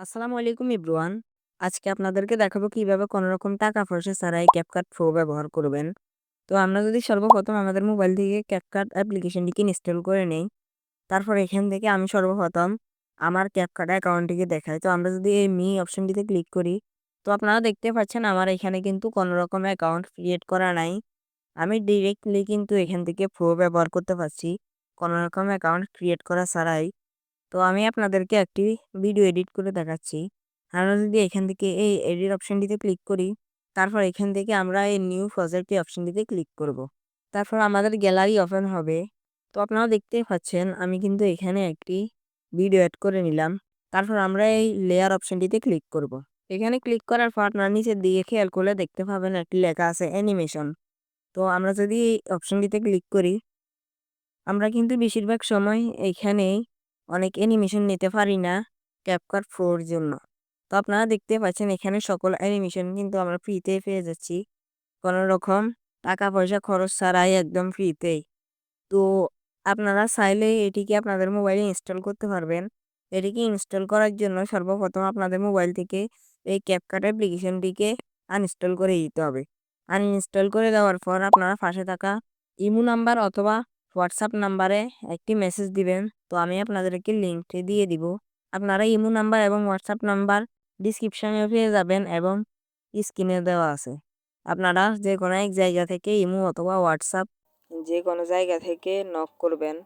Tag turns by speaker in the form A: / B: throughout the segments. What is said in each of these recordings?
A: আসসালামু আলাইকুম ইব্রুয়ান। আজকে আপনাদেরকে দেখাবো কীভাবে কোনো রকম টাকা পয়সা ছাড়াই ক্যাপকাট প্রো ব্যবহার করবেন। তো আমরা যদি সর্বপ্রথম আমাদের মোবাইল থেকে ক্যাপকাট অ্যাপ্লিকেশনটিকে ইনস্টল করে নেই, তারপর এখান থেকে আমি সর্বপ্রথম আমার ক্যাপকাট অ্যাকাউন্টটিকে দেখাই। তো আমরা যদি এই মি অপশনটিতে ক্লিক করি, তো আপনারা দেখতে পাচ্ছেন আমার এখানে কিন্তু কোনো রকম অ্যাকাউন্ট ক্রিয়েট করা নাই। আমি ডিরেক্টলি কিন্তু এখান থেকে প্রো ব্যবহার করতে পারছি কোনো রকম অ্যাকাউন্ট ক্রিয়েট করা ছাড়াই। তো আমি আপনাদেরকে একটি ভিডিও এডিট করে দেখাচ্ছি আমরা যদি এখান থেকে এই এডিট অপশানটিতে ক্লিক করি, তারপর এখান থেকে আমরা এই নিউ প্রজেক্ট এই অপশানটিতে ক্লিক করব। তারপর আমাদের গ্যালারি ওপেন হবে তো আপনারা দেখতেই পাচ্ছেন, আমি কিন্তু এখানে একটি ভিডিও অ্যাড করে নিলাম তারপর আমরা এই লেয়ার অপশানটিতে ক্লিক করব। এখানে ক্লিক করার পর আপনারা নিচের দিকে খেয়াল করলে দেখতে পাবেন একটি লেখা আছে অ্যানিমেশন তো আমরা যদি এই অপশানটিতে ক্লিক করি, আমরা কিন্তু বেশিরভাগ সময় এখানেই অনেক অ্যানিমেশন নিতে পারি না ক্যাপকাট ফোর জন্য। তো আপনারা দেখতে পাচ্ছেন এখানে সকল অ্যানিমেশন কিন্তু আমরা ফ্রিতে পেয়ে যাচ্ছি। কোনো রকম টাকা পয়সা খরচ ছাড়াই একদম ফ্রিতেই তো আপনারা চাইলে এটিকে আপনাদের মোবাইলে ইনস্টল করতে পারবেন। এটিকে ইনস্টল করার জন্য সর্বপ্রথম আপনাদের মোবাইল থেকে এই ক্যাপকাট অ্যাপ্লিকেশনটিকে আনইনস্টল করে দিতে হবে। আনইনস্টল করে দেওয়ার পর আপনারা পাশে থাকা ইমো নাম্বার অথবা হোয়াটসঅ্যাপ নাম্বারে একটি মেসেজ দিবেন, তো আমি আপনাদেরকে লিঙ্কটি দিয়ে দিব। আপনারা ইমো নাম্বার এবং হোয়াটসঅ্যাপ নাম্বার ডিসক্রিপশানে পেয়ে যাবেন এবং স্ক্রিনে দেওয়া আছে। আপনারা যে কোনো এক জায়গা থেকে ইমো অথবা হোয়াটসঅ্যাপ যে কোনো জায়গা থেকে নক করবেন।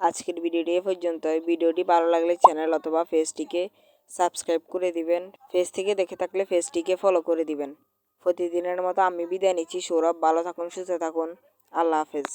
A: আজকের ভিডিওটি এ পর্যন্ত ভিডিওটি ভালো লাগলে চ্যানেল অথবা ফেসটিকে সাবস্ক্রাইব করে দিবেন। ফেস থেকে দেখে থাকলে ফেসটিকে ফলো করে দিবেন। প্রতিদিনের মতো আমি বিদায় নিচ্ছি। সৌরভ, ভালো থাকুন, সুস্থ থাকুন। আল্লাহ হাফেজ।